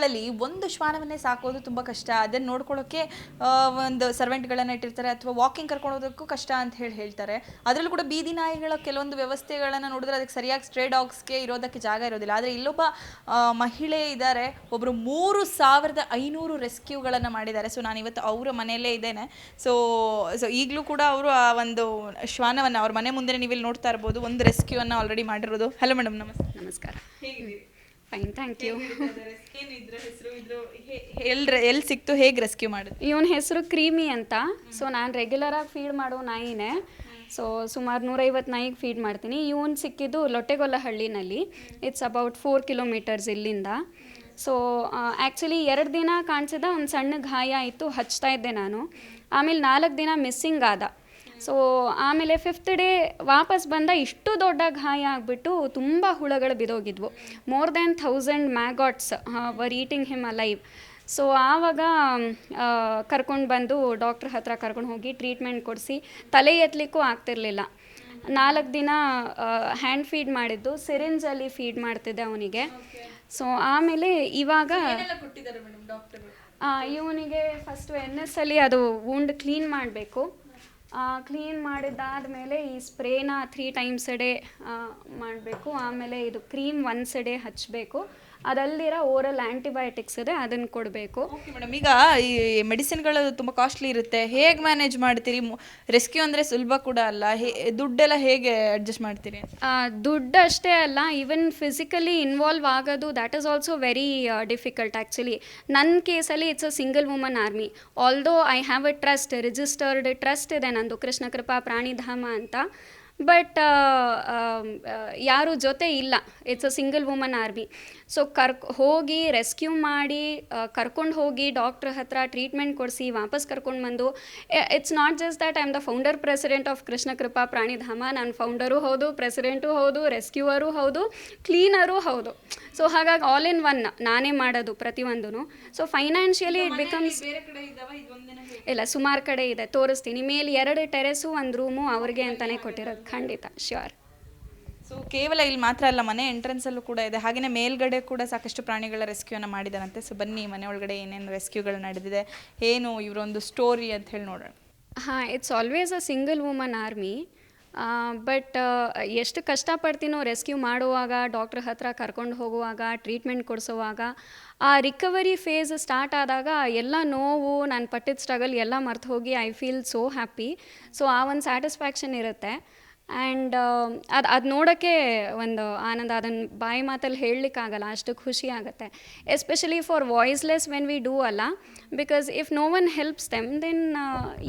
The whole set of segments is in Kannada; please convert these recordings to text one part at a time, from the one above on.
ಗ್ರಾಮಗಳಲ್ಲಿ ಒಂದು ಶ್ವಾನವನ್ನೇ ಸಾಕೋದು ತುಂಬ ಕಷ್ಟ. ಅದನ್ನು ನೋಡ್ಕೊಳ್ಳೋಕ್ಕೆ ಒಂದು ಸರ್ವೆಂಟ್ಗಳನ್ನು ಇಟ್ಟಿರ್ತಾರೆ ಅಥವಾ ವಾಕಿಂಗ್ ಕರ್ಕೊಂಡು ಹೋಗೋದಕ್ಕೂ ಕಷ್ಟ ಅಂತ ಹೇಳಿ ಹೇಳ್ತಾರೆ. ಅದರಲ್ಲೂ ಕೂಡ ಬೀದಿ ನಾಯಿಗಳ ಕೆಲವೊಂದು ವ್ಯವಸ್ಥೆಗಳನ್ನು ನೋಡಿದ್ರೆ ಅದಕ್ಕೆ ಸರಿಯಾಗಿ ಸ್ಟ್ರೇ ಡಾಗ್ಸ್ಗೆ ಇರೋದಕ್ಕೆ ಜಾಗ ಇರೋದಿಲ್ಲ. ಆದರೆ ಇಲ್ಲೊಬ್ಬ ಮಹಿಳೆ ಇದ್ದಾರೆ ಒಬ್ಬರು ಮೂರು ಸಾವಿರದ ಐನೂರು ರೆಸ್ಕ್ಯೂಗಳನ್ನು ಮಾಡಿದ್ದಾರೆ. ಸೊ ನಾನು ಇವತ್ತು ಅವರ ಮನೆಯಲ್ಲೇ ಇದ್ದೇನೆ. ಸೊ ಸೊ ಈಗಲೂ ಕೂಡ ಅವರು ಆ ಒಂದು ಶ್ವಾನವನ್ನು ಅವ್ರ ಮನೆ ಮುಂದೆ ನೀವು ಇಲ್ಲಿ ನೋಡ್ತಾ ಇರ್ಬೋದು. ಒಂದು ರೆಸ್ಕ್ಯೂವನ್ನು ಆಲ್ರೆಡಿ ಮಾಡಿರೋದು. ಹಲೋ ಮೇಡಮ್ ನಮಸ್ತೆ. ನಮಸ್ಕಾರ. ಹೇಗಿದ್ದೀರಿ? ಫೈನ್ ಥ್ಯಾಂಕ್ ಯು ಎಲ್ಲಿ ಎಲ್ಲಿ ಸಿಕ್ತು ಹೇಗೆ ರೆಸ್ಕ್ಯೂ ಮಾಡಿದ್ರಿ ಇವನ ಹೆಸರು ಕ್ರೀಮಿ ಅಂತ. ಸೊ ನಾನು ರೆಗ್ಯುಲರಾಗಿ ಫೀಡ್ ಮಾಡೋ ನಾಯಿನೇ. ಸೊ ಸುಮಾರು ನೂರೈವತ್ತು ನಾಯಿಗೆ ಫೀಡ್ ಮಾಡ್ತೀನಿ. ಇವನು ಸಿಕ್ಕಿದ್ದು ಲೊಟ್ಟೆಗೊಲ್ಲ ಹಳ್ಳಿನಲ್ಲಿ ಇಟ್ಸ್ ಅಬೌಟ್ ಫೋರ್ ಕಿಲೋಮೀಟರ್ಸ್ ಇಲ್ಲಿಂದ. ಸೊ ಆ್ಯಕ್ಚುಲಿ ಎರಡು ದಿನ ಕಾಣಿಸಿದ ಒಂದು ಸಣ್ಣ ಗಾಯ ಆಯಿತು ಹಚ್ತಾ ಇದ್ದೆ ನಾನು. ಆಮೇಲೆ ನಾಲ್ಕು ದಿನ ಮಿಸ್ಸಿಂಗ್ ಆದ. ಸೊ ಆಮೇಲೆ ಫಿಫ್ತ್ ಡೇ ವಾಪಸ್ ಬಂದ ಇಷ್ಟು ದೊಡ್ಡ ಗಾಯ ಆಗಿಬಿಟ್ಟು ತುಂಬ ಹುಳಗಳು ಬಿದೋಗಿದ್ವು. More than thousand maggots were eating him alive so ಆವಾಗ ಕರ್ಕೊಂಡು ಬಂದು ಡಾಕ್ಟ್ರ್ ಹತ್ರ ಕರ್ಕೊಂಡು ಹೋಗಿ ಟ್ರೀಟ್ಮೆಂಟ್ ಕೊಡಿಸಿ ತಲೆ ಎತ್ತಲಿಕ್ಕೂ ಆಗ್ತಿರಲಿಲ್ಲ. ನಾಲ್ಕು ದಿನ ಹ್ಯಾಂಡ್ ಫೀಡ್ ಮಾಡಿದ್ದು ಸಿರಿಂಜಲ್ಲಿ ಫೀಡ್ ಮಾಡ್ತಿದ್ದೆ ಅವನಿಗೆ. ಸೊ ಆಮೇಲೆ ಇವಾಗ ಇವನಿಗೆ ಫಸ್ಟು ಎನ್ ಎಸ್ ಅಲ್ಲಿ ಅದು ವೂಂಡ್ ಕ್ಲೀನ್ ಮಾಡಬೇಕು. ಕ್ಲೀನ್ ಮಾಡಿದ್ದಾದಮೇಲೆ ಈ ಸ್ಪ್ರೇನ ತ್ರೀ ಟೈಮ್ಸ್ ಎ ಡೇ ಮಾಡಬೇಕು. ಆಮೇಲೆ ಇದು ಕ್ರೀಮ್ ಒನ್ಸ್ ಎ ಡೇ ಹಚ್ಚಬೇಕು ಅದಲ್ಲಿರೋ ಓರಲ್ ಆ್ಯಂಟಿಬಯೋಟಿಕ್ಸ್ ಇದೆ ಅದನ್ನು ಕೊಡಬೇಕು. ಓಕೆ ಮೇಡಮ್ ಈಗ ಈ ಮೆಡಿಸಿನ್ಗಳು ತುಂಬ ಕಾಸ್ಟ್ಲಿ ಇರುತ್ತೆ. ಹೇಗೆ ಮ್ಯಾನೇಜ್ ಮಾಡ್ತೀರಿ? ರೆಸ್ಕ್ಯೂ ಅಂದರೆ ಸುಲಭ ಕೂಡ ಅಲ್ಲ. ಹೇ ದುಡ್ಡೆಲ್ಲ ಹೇಗೆ ಅಡ್ಜಸ್ಟ್ ಮಾಡ್ತೀರಿ? ದುಡ್ಡು ಅಷ್ಟೇ ಅಲ್ಲ ಈವನ್ ಫಿಸಿಕಲಿ ಇನ್ವಾಲ್ವ್ ಆಗೋದು that is also very difficult actually ನನ್ನ ಕೇಸಲ್ಲಿ it's a single woman army although I have a trust registered trust ಇದೆ ನಂದು ಕೃಷ್ಣ ಕೃಪಾ ಪ್ರಾಣಿಧಾಮ ಅಂತ ಬಟ್ ಯಾರು ಜೊತೆ ಇಲ್ಲ. It's a single woman army so ಕರ್ಕ್ ಹೋಗಿ ರೆಸ್ಕ್ಯೂ ಮಾಡಿ ಕರ್ಕೊಂಡು ಹೋಗಿ ಡಾಕ್ಟ್ರ್ ಹತ್ರ ಟ್ರೀಟ್ಮೆಂಟ್ ಕೊಡಿಸಿ ವಾಪಸ್ ಕರ್ಕೊಂಡು ಬಂದು it's not just that I am the founder president of Krishna Krupa Pranidhama ನಾನು ಫೌಂಡರು ಹೌದು ಪ್ರೆಸಿಡೆಂಟು ಹೌದು ರೆಸ್ಕ್ಯೂವರು ಹೌದು ಕ್ಲೀನರು ಹೌದು. ಸೊ ಹಾಗಾಗಿ ಆಲ್ ಇನ್ ಒನ್ ನಾನೇ ಮಾಡೋದು ಪ್ರತಿಯೊಂದೂ ಸೊ ಫೈನಾನ್ಷಿಯಲಿ ಇಟ್ ಬಿಕಮ್ಸ್ ಇಲ್ಲ ಸುಮಾರು ಕಡೆ ಇದೆ. ತೋರಿಸ್ತೀನಿ. ಮೇಲೆ ಎರಡು ಟೆರೆಸು ಒಂದು ರೂಮು ಅವ್ರಿಗೆ ಅಂತಲೇ ಕೊಟ್ಟಿರೋದು. ಖಂಡಿತ ಶ್ಯೂರ್ ಸೊ ಕೇವಲ ಇಲ್ಲಿ ಮಾತ್ರ ಅಲ್ಲ ಮನೆ ಎಂಟ್ರೆನ್ಸಲ್ಲೂ ಕೂಡ ಇದೆ. ಹಾಗೆಯೇ ಮೇಲ್ಗಡೆ ಕೂಡ ಸಾಕಷ್ಟು ಪ್ರಾಣಿಗಳ ರೆಸ್ಕ್ಯೂನ ಮಾಡಿದಾರಂತೆ. ಸೊ ಬನ್ನಿ ಮನೆ ಒಳಗಡೆ ಏನೇನು ರೆಸ್ಕ್ಯೂಗಳು ನಡೆದಿದೆ. ಏನು ಇವರೊಂದು ಸ್ಟೋರಿ ಅಂತ ಹೇಳಿ ನೋಡೋಣ. ಹಾಂ it's always a single woman army but ಎಷ್ಟು ಕಷ್ಟಪಡ್ತೀನೋ ರೆಸ್ಕ್ಯೂ ಮಾಡುವಾಗ ಡಾಕ್ಟ್ರ್ ಹತ್ರ ಕರ್ಕೊಂಡು ಹೋಗುವಾಗ ಟ್ರೀಟ್ಮೆಂಟ್ ಕೊಡಿಸುವಾಗ ಆ ರಿಕವರಿ ಫೇಸ್ ಸ್ಟಾರ್ಟ್ ಆದಾಗ ಎಲ್ಲ ನೋವು ನಾನು ಪಟ್ಟಿದ ಸ್ಟ್ರಗಲ್ ಎಲ್ಲ ಮರ್ತು ಹೋಗಿ I feel so happy so ಆ ಒಂದು ಸ್ಯಾಟಿಸ್ಫ್ಯಾಕ್ಷನ್ ಇರುತ್ತೆ. ಆ್ಯಂಡ್ ಅದು ಅದು ನೋಡೋಕ್ಕೆ ಒಂದು ಆನಂದ ಅದನ್ನು ಬಾಯಿ ಮಾತಲ್ಲಿ ಹೇಳಲಿಕ್ಕಾಗಲ್ಲ ಅಷ್ಟು ಖುಷಿ ಆಗುತ್ತೆ. Especially for voiceless when we do ಅಲ್ಲ because if no one helps them then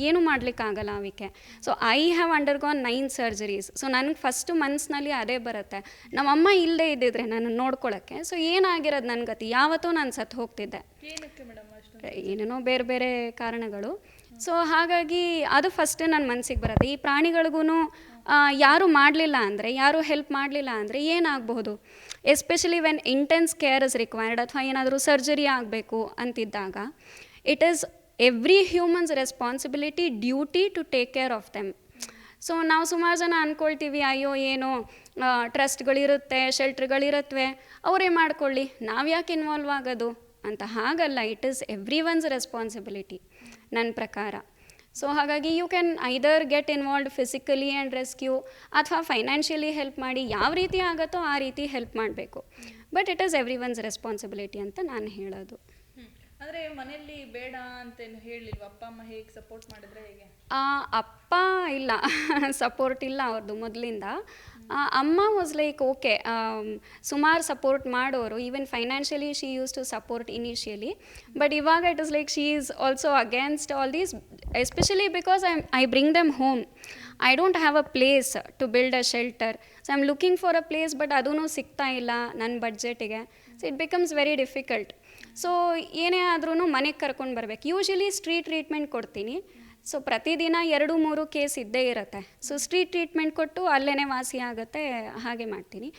ಏನು ಮಾಡಲಿಕ್ಕಾಗಲ್ಲ ಅವಕ್ಕೆ. So I have undergone nine surgeries so ನನಗೆ ಫಸ್ಟು ಮನಸ್ಸಿನಲ್ಲಿ ಅದೇ ಬರುತ್ತೆ. ನಮ್ಮಮ್ಮ ಇಲ್ಲದೆ ಇದ್ದಿದ್ರೆ ನಾನು ನೋಡ್ಕೊಳ್ಳೋಕ್ಕೆ ಸೊ ಏನಾಗಿರೋದು ನನ್ನ ಗತಿ? ಯಾವತ್ತೂ ನಾನು ಸತ್ತು ಹೋಗ್ತಿದ್ದೆ. ಏನೇನೋ ಬೇರೆ ಬೇರೆ ಕಾರಣಗಳು. ಸೊ ಹಾಗಾಗಿ ಅದು ಫಸ್ಟ್ ನನ್ನ ಮನಸ್ಸಿಗೆ ಬರುತ್ತೆ. ಈ ಪ್ರಾಣಿಗಳಿಗೂ ಯಾರು ಮಾಡಲಿಲ್ಲ ಅಂದರೆ, ಯಾರು ಹೆಲ್ಪ್ ಮಾಡಲಿಲ್ಲ ಅಂದರೆ ಏನಾಗಬಹುದು? Especially when intense care is required ಅಥವಾ ಏನಾದರೂ ಸರ್ಜರಿ ಆಗಬೇಕು ಅಂತಿದ್ದಾಗ it is every human's responsibility duty to take care of them so ನಾವು ಸುಮಾರು ಜನ ಅಂದ್ಕೊಳ್ತೀವಿ ಅಯ್ಯೋ, ಏನೋ ಟ್ರಸ್ಟ್ಗಳಿರುತ್ತೆ ಶೆಲ್ಟ್ರ್ಗಳಿರುತ್ತವೆ ಅವರೇ ಮಾಡ್ಕೊಳ್ಳಿ, ನಾವು ಯಾಕೆ ಇನ್ವಾಲ್ವ್ ಆಗೋದು? ಅಂತ ಹಾಗಲ್ಲ it is everyone's responsibility ನನ್ನ ಪ್ರಕಾರ. ಸೊ ಹಾಗಾಗಿ you can either get involved physically and rescue ಅಥವಾ ಫೈನಾನ್ಷಿಯಲಿ ಹೆಲ್ಪ್ ಮಾಡಿ ಯಾವ ರೀತಿ ಆಗುತ್ತೋ ಆ ರೀತಿ ಹೆಲ್ಪ್ ಮಾಡಬೇಕು. But it is everyone's responsibility ಅಂತ ನಾನು ಹೇಳೋದು. ಅಂದರೆ ಮನೆಯಲ್ಲಿ ಬೇಡ ಅಂತ ಹೇಳಿಲ್ವ? ಅಪ್ಪ ಅಮ್ಮ ಹೇಗೆ ಸಪೋರ್ಟ್ ಮಾಡಿದ್ರೆ ಹೇಗೆ? ಆ, ಅಪ್ಪ ಇಲ್ಲ. ಸಪೋರ್ಟ್ ಇಲ್ಲ ಅವ್ರದ್ದು ಮೊದಲಿಂದ. ಅಮ್ಮ ವಾಸ್ ಲೈಕ್ ಓಕೆ ಸುಮಾರು ಸಪೋರ್ಟ್ ಮಾಡೋರು. Even financially she used to support initially but ಇವಾಗ it is like she is also against all these especially because I I bring them home I don't have a place to build a shelter so I looking for a place but ಅದೂ ಸಿಗ್ತಾ ಇಲ್ಲ ನನ್ನ ಬಡ್ಜೆಟಿಗೆ so it becomes very difficult so ಏನೇ ಆದ್ರೂ ಮನೆಗೆ ಕರ್ಕೊಂಡು ಬರ್ಬೇಕು. ಯೂಶಲಿ ಸ್ಟ್ರೀಟ್ ಟ್ರೀಟ್ಮೆಂಟ್ ಕೊಡ್ತೀನಿ. ಸೊ ಪ್ರತಿದಿನ ಎರಡು, ಮೂರು ಕೇಸ್ ಇದ್ದೇ ಇರುತ್ತೆ. ಸೊ ಸ್ಟ್ರೀಟ್ ಟ್ರೀಟ್ಮೆಂಟ್ ಕೊಟ್ಟು ಅಲ್ಲೇ ವಾಸಿ ಆಗುತ್ತೆ, ಹಾಗೆ ಮಾಡ್ತೀನಿ.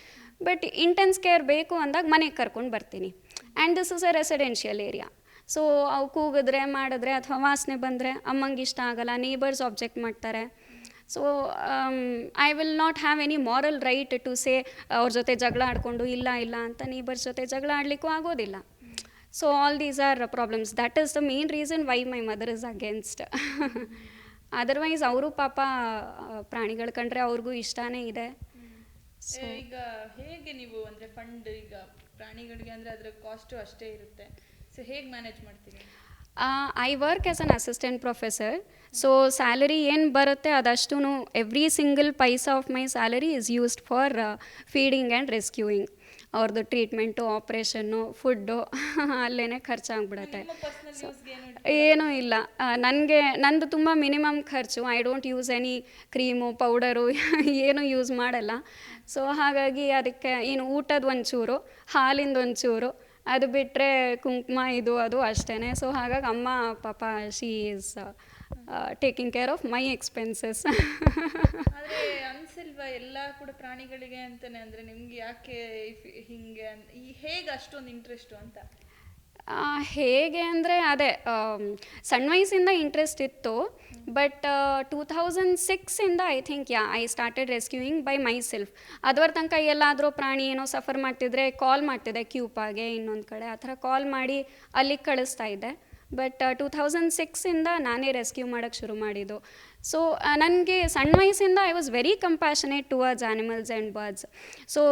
ಬಟ್ ಇಂಟೆನ್ಸ್ ಕೇರ್ ಬೇಕು ಅಂದಾಗ ಮನೆಗೆ ಕರ್ಕೊಂಡು ಬರ್ತೀನಿ. And this is a residential area so ಅವು ಕೂಗಿದ್ರೆ, ಮಾಡಿದ್ರೆ ಅಥವಾ ವಾಸನೆ ಬಂದರೆ ಅಮ್ಮಂಗೆ ಇಷ್ಟ ಆಗಲ್ಲ ನೇಬರ್ಸ್ ಆಬ್ಜೆಕ್ಟ್ ಮಾಡ್ತಾರೆ. So I will not have any moral right to say ಅವ್ರ ಜೊತೆ ಜಗಳ ಆಡಿಕೊಂಡು ಇಲ್ಲ ಇಲ್ಲ ಅಂತ ನೇಬರ್ಸ್ ಜೊತೆ ಜಗಳ ಆಡಲಿಕ್ಕೂ ಆಗೋದಿಲ್ಲ. So all these are problems that is the main reason why my mother is against otherwise ಅವರು ಪಾಪ ಪ್ರಾಣಿಗಳು ಕಂಡ್ರೆ ಅವ್ರಿಗೂ ಇಷ್ಟನೇ ಇದೆ. ಈಗ ಹೇಗೆ ನೀವು ಅಂದರೆ ಫಂಡ್ ಈಗ ಪ್ರಾಣಿಗಳಿಗೆ ಅಂದರೆ ಅದ್ರ ಕಾಸ್ಟು ಅಷ್ಟೇ ಇರುತ್ತೆ. ಸೊ ಹೇಗೆ ಮ್ಯಾನೇಜ್ ಮಾಡ್ತೀರಿ? I work as an assistant professor so salary ಏನು ಬರುತ್ತೆ ಅದಷ್ಟು every single paisa of my salary is used for feeding and rescuing ಅವ್ರದ್ದು ಟ್ರೀಟ್ಮೆಂಟು ಆಪ್ರೇಷನ್ನು ಫುಡ್ಡು ಅಲ್ಲೇ ಖರ್ಚಾಗ್ಬಿಡುತ್ತೆ. ಸೊ ಏನು ಇಲ್ಲ. ನನಗೆ ನಂದು ತುಂಬ ಮಿನಿಮಮ್ ಖರ್ಚು. I don't use any cream powder ಏನೂ ಯೂಸ್ ಮಾಡಲ್ಲ. ಸೊ ಹಾಗಾಗಿ ಅದಕ್ಕೆ ಏನು ಊಟದ ಒಂಚೂರು ಹಾಲಿಂದ ಒಂಚೂರು ಅದು ಬಿಟ್ಟರೆ ಕುಂಕುಮ ಇದು ಅದು ಅಷ್ಟೇ ಸೊ ಹಾಗಾಗಿ ಅಮ್ಮ ಪಾಪ she is taking care of my expenses ಆದ್ರೆ ಅನ್ಸಿಲ್ವಾ ಎಲ್ಲ ಕೂಡ ಪ್ರಾಣಿಗಳಿಗೆ ಅಂತಾನೆ ಅಂದರೆ ನಿಮ್ಗೆ ಯಾಕೆ ಹಿಂಗೆ ಹೇಗೆ ಅಷ್ಟೊಂದು ಇಂಟ್ರೆಸ್ಟು ಅಂತ? ಹೇಗೆ ಅಂದರೆ ಅದೇ ಸಣ್ಣ ವಯಸ್ಸಿಂದ ಇಂಟ್ರೆಸ್ಟ್ ಇತ್ತು but two thousand ಸಿಕ್ಸಿಂದ I think yeah I started rescuing by myself ಅದರ ತನಕ ಎಲ್ಲಾದರೂ ಪ್ರಾಣಿ ಏನೋ ಸಫರ್ ಮಾಡ್ತಿದ್ರೆ ಕಾಲ್ ಮಾಡ್ತಿದ್ದೆ ಕ್ಯೂಪಾಗೆ ಇನ್ನೊಂದು ಕಡೆ. ಆ ಥರ ಕಾಲ್ ಮಾಡಿ ಅಲ್ಲಿಗೆ ಕಳಿಸ್ತಾ ಇದ್ದೆ. ಬಟ್ ಟೂ ಥೌಸಂಡ್ ಸಿಕ್ಸಿಂದ ನಾನೇ ರೆಸ್ಕ್ಯೂ ಮಾಡೋಕ್ಕೆ ಶುರು ಮಾಡಿದ್ದು. ಸೊ ನನಗೆ ಸಣ್ಣ ವಯಸ್ಸಿಂದ I was very compassionate towards animals and birds so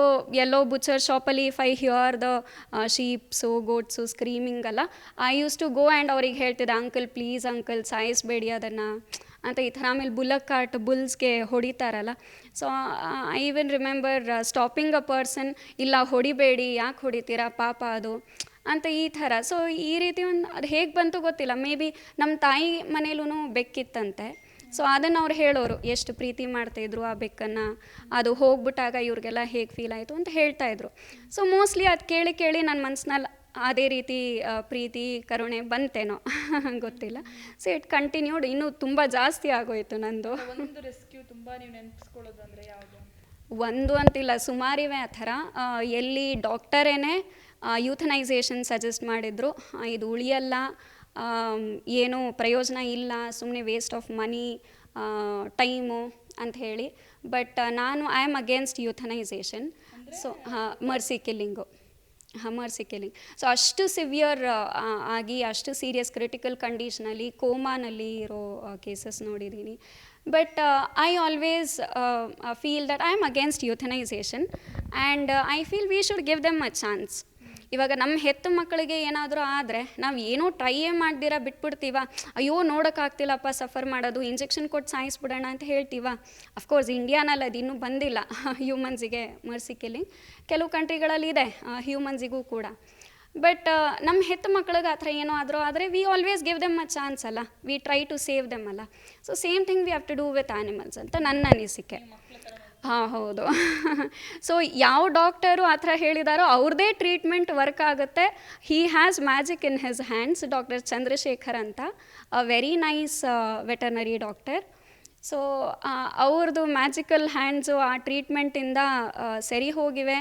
yellow butcher ಶಾಪಲ್ಲಿ if I hear the sheeps goats screaming ಅಲ್ಲ I used to go and ಅವ್ರಿಗೆ ಹೇಳ್ತಿದ್ದೆ ಅಂಕಲ್ ಪ್ಲೀಸ್ ಅಂಕಲ್ ಸಾಯಿಸ್ಬೇಡಿ ಅದನ್ನು. ಅಂತ ಈ ಥರ ಆಮೇಲೆ ಬುಲಕ್ ಕಾರ್ಟ್ ಬುಲ್ಸ್ಗೆ ಹೊಡಿತಾರಲ್ಲ. So I even remember stopping a person ಇಲ್ಲ, ಹೊಡಿಬೇಡಿ, ಯಾಕೆ ಹೊಡಿತೀರಾ, ಪಾಪ ಅದು. ಅಂತ ಈ ಥರ. ಸೊ ಈ ರೀತಿ ಒಂದು ಅದು ಹೇಗೆ ಬಂತು ಗೊತ್ತಿಲ್ಲ. ಮೇ ಬಿ ನಮ್ಮ ತಾಯಿ ಮನೇಲೂ ಬೆಕ್ಕಿತ್ತಂತೆ. ಸೊ ಅದನ್ನು ಅವ್ರು ಹೇಳೋರು ಎಷ್ಟು ಪ್ರೀತಿ ಮಾಡ್ತಾಯಿದ್ರು ಆ ಬೆಕ್ಕನ್ನು? ಅದು ಹೋಗ್ಬಿಟ್ಟಾಗ ಇವ್ರಿಗೆಲ್ಲ ಹೇಗೆ ಫೀಲ್ ಆಯಿತು? ಅಂತ ಹೇಳ್ತಾ ಇದ್ರು. ಸೊ ಮೋಸ್ಟ್ಲಿ ಅದು ಕೇಳಿ ಕೇಳಿ ನನ್ನ ಮನಸ್ಸಿನಲ್ಲಿ ಅದೇ ರೀತಿ ಪ್ರೀತಿ ಕರುಣೆ ಬಂತೇನೋ ಗೊತ್ತಿಲ್ಲ. ಸೊ ಇಟ್ ಕಂಟಿನ್ಯೂಡ್ ಇನ್ನೂ ತುಂಬ ಜಾಸ್ತಿ ಆಗೋಯಿತು ನಂದು. ಒಂದು ರೆಸ್ಕ್ಯೂ ತುಂಬಾ ನೀವು ನೆನಪಿಸ್ಕೊಳ್ಳೋದು ಅಂದ್ರೆ ಯಾವುದು? ಒಂದು ಅಂತಿಲ್ಲ. ಸುಮಾರಿವೆ ಆ ಥರ. ಎಲ್ಲಿ ಡಾಕ್ಟರೇನೆ ಯೂಥನೈಸೇಷನ್ ಸಜೆಸ್ಟ್ ಮಾಡಿದರು. ಇದು ಉಳಿಯಲ್ಲ. ಏನು ಪ್ರಯೋಜನ ಇಲ್ಲ. ಸುಮ್ಮನೆ ವೇಸ್ಟ್ ಆಫ್ ಮನಿ ಟೈಮು ಅಂತ ಹೇಳಿ. ಬಟ್ ನಾನು I am against euthanisation so ಹಾಂ ಮರ್ಸಿ ಕಿಲ್ಲಿಂಗು ಹಾಂ ಮರ್ಸಿ ಕಿಲ್ಲಿಂಗ್ ಸೊ ಅಷ್ಟು ಸಿವಿಯರ್ ಆಗಿ ಅಷ್ಟು ಸೀರಿಯಸ್ ಕ್ರಿಟಿಕಲ್ ಕಂಡೀಷನಲ್ಲಿ ಕೋಮಾನಲ್ಲಿ ಇರೋ ಕೇಸಸ್ ನೋಡಿದ್ದೀನಿ. But I always feel that I am against euthanisation and I feel we should give them a chance ಇವಾಗ ನಮ್ಮ ಹೆತ್ತ ಮಕ್ಕಳಿಗೆ ಏನಾದರೂ ಆದರೆ ನಾವು ಏನೋ ಟ್ರೈಯೇ ಮಾಡ್ದಿರ ಬಿಟ್ಬಿಡ್ತೀವ? ಅಯ್ಯೋ, ನೋಡೋಕ್ಕಾಗ್ತಿಲ್ಲಪ್ಪ ಸಫರ್ ಮಾಡೋದು ಇಂಜೆಕ್ಷನ್ ಕೊಟ್ಟು ಸಾಯಿಸ್ಬಿಡೋಣ ಅಂತ ಹೇಳ್ತೀವ? ಅಫ್ಕೋರ್ಸ್ ಇಂಡಿಯಾನಲ್ಲಿ ಅದು ಇನ್ನೂ ಬಂದಿಲ್ಲ. ಹ್ಯೂಮನ್ಸಿಗೆ ಮರ್ಸಿ ಕಿಲ್ಲಿಂಗ್ ಕೆಲವು ಕಂಟ್ರಿಗಳಲ್ಲಿ ಇದೆ ಹ್ಯೂಮನ್ಸಿಗೂ ಕೂಡ. ಬಟ್ ನಮ್ಮ ಹೆತ್ತ ಮಕ್ಳಿಗೆ ಆ ಥರ ಏನೋ ಆದರೂ ಆದರೆ we always give them a chance ಅಲ್ಲ. We try to save them ಅಲ್ಲ. So same thing we have to do with animals ಅಂತ ನನ್ನ ಅನಿಸಿಕೆ. ಹಾಂ, ಹೌದು. ಸೊ ಯಾವ ಡಾಕ್ಟರು ಆ ಥರ ಹೇಳಿದಾರೋ ಅವ್ರದ್ದೇ ಟ್ರೀಟ್ಮೆಂಟ್ ವರ್ಕ್ ಆಗುತ್ತೆ. He has magic in his hands doctor Chandrashekhar ಅಂತ. A very nice veterinary doctor so ಅವ್ರದ್ದು ಮ್ಯಾಜಿಕಲ್ ಹ್ಯಾಂಡ್ಸು ಆ ಟ್ರೀಟ್ಮೆಂಟಿಂದ ಸರಿ ಹೋಗಿವೆ.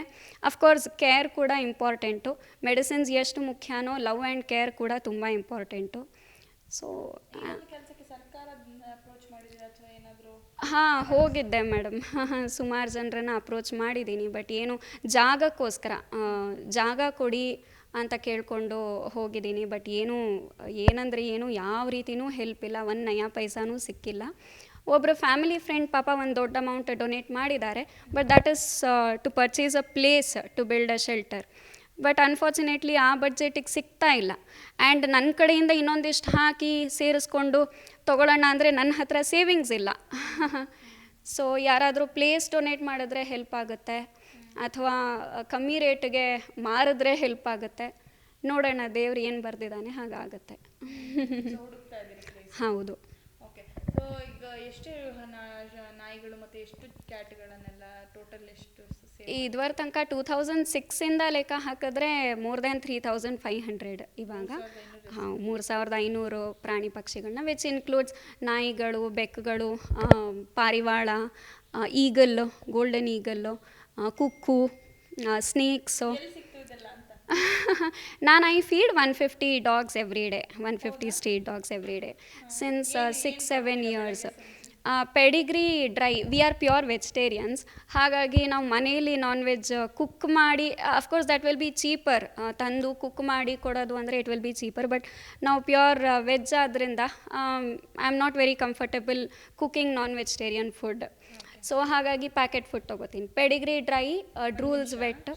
ಅಫ್ಕೋರ್ಸ್ ಕೇರ್ ಕೂಡ ಇಂಪಾರ್ಟೆಂಟು ಮೆಡಿಸಿನ್ಸ್ ಎಷ್ಟು ಮುಖ್ಯನೋ ಲವ್ ಆ್ಯಂಡ್ ಕೇರ್ ಕೂಡ ತುಂಬ ಇಂಪಾರ್ಟೆಂಟು ಸೊ ಹಾಂ ಹೋಗಿದ್ದೆ ಮೇಡಮ್ ಸುಮಾರು ಜನರನ್ನ ಅಪ್ರೋಚ್ ಮಾಡಿದ್ದೀನಿ ಬಟ್ ಏನು ಜಾಗಕ್ಕೋಸ್ಕರ ಜಾಗ ಕೊಡಿ ಅಂತ ಕೇಳಿಕೊಂಡು ಹೋಗಿದ್ದೀನಿ ಬಟ್ ಏನು ಏನಂದರೆ ಏನು ಯಾವ ರೀತಿನೂ ಹೆಲ್ಪ್ ಇಲ್ಲ ಒಂದು ನಯಾ ಪೈಸಾನೂ ಸಿಕ್ಕಿಲ್ಲ. ಒಬ್ಬರು ಫ್ಯಾಮಿಲಿ ಫ್ರೆಂಡ್ ಪಾಪ ಒಂದು ದೊಡ್ಡ ಅಮೌಂಟ್ ಡೊನೇಟ್ ಮಾಡಿದ್ದಾರೆ but that is to purchase a place to build a shelter but unfortunately ಆ ಬಡ್ಜೆಟಿಗೆ ಸಿಗ್ತಾ ಇಲ್ಲ. ಆ್ಯಂಡ್ ನನ್ನ ಕಡೆಯಿಂದ ಇನ್ನೊಂದಿಷ್ಟು ಹಾಕಿ ಸೇರಿಸ್ಕೊಂಡು ತೊಗೊಳ್ಳೋಣ ಅಂದರೆ ನನ್ನ ಹತ್ರ ಸೇವಿಂಗ್ಸ್ ಇಲ್ಲ. ಸೊ ಯಾರಾದರೂ ಪ್ಲೇಸ್ ಡೊನೇಟ್ ಮಾಡಿದ್ರೆ ಹೆಲ್ಪ್ ಆಗುತ್ತೆ. ಅಥವಾ ಕಮ್ಮಿ ರೇಟ್ಗೆ ಮಾರಿದ್ರೆ ಹೆಲ್ಪ್ ಆಗುತ್ತೆ. ನೋಡೋಣ, ದೇವ್ರು ಏನು ಬರೆದಿದ್ದಾನೆ ಹಾಗಾಗುತ್ತೆ. ಹೌದು. ಈಗ ಎಷ್ಟು ನಾಯಿಗಳು ಮತ್ತು ಎಷ್ಟು ಕ್ಯಾಟ್ಗಳನ್ನೆಲ್ಲ ಟೋಟಲ್ ಎಷ್ಟು ಇದುವರೆ ತನಕ ಟೂ ತೌಸಂಡ್ ಸಿಕ್ಸಿಂದ ಲೆಕ್ಕ ಹಾಕಿದ್ರೆ more than three thousand five hundred ಇವಾಗ. ಹಾಂ, ಮೂರು ಸಾವಿರದ ಐನೂರು ಪ್ರಾಣಿ ಪಕ್ಷಿಗಳನ್ನ ವಿಚ್ ಇನ್ಕ್ಲೂಡ್ಸ್ ನಾಯಿಗಳು, ಬೆಕ್ಕುಗಳು ಪಾರಿವಾಳ ಈಗಲ್ಲು ಗೋಲ್ಡನ್ ಈಗಲ್ಲು ಕುಕ್ಕು ಸ್ನೇಕ್ಸು ನಾನು I feed one fifty dogs every day one fifty street dogs every day since six seven years Pedigree dry we are pure vegetarians ಹಾಗಾಗಿ ನಾವು ಮನೆಯಲ್ಲಿ ನಾನ್ ವೆಜ್ ಕುಕ್ ಮಾಡಿ of course that will be cheaper ತಂದು ಕುಕ್ ಮಾಡಿ ಕೊಡೋದು ಅಂದರೆ it will be cheaper but ನಾವು ಪ್ಯೂರ್ ವೆಜ್ ಆದ್ದರಿಂದ I am not very comfortable cooking non vegetarian food so ಹಾಗಾಗಿ packet food ತೊಗೋತೀನಿ. Pedigree dry Drools wet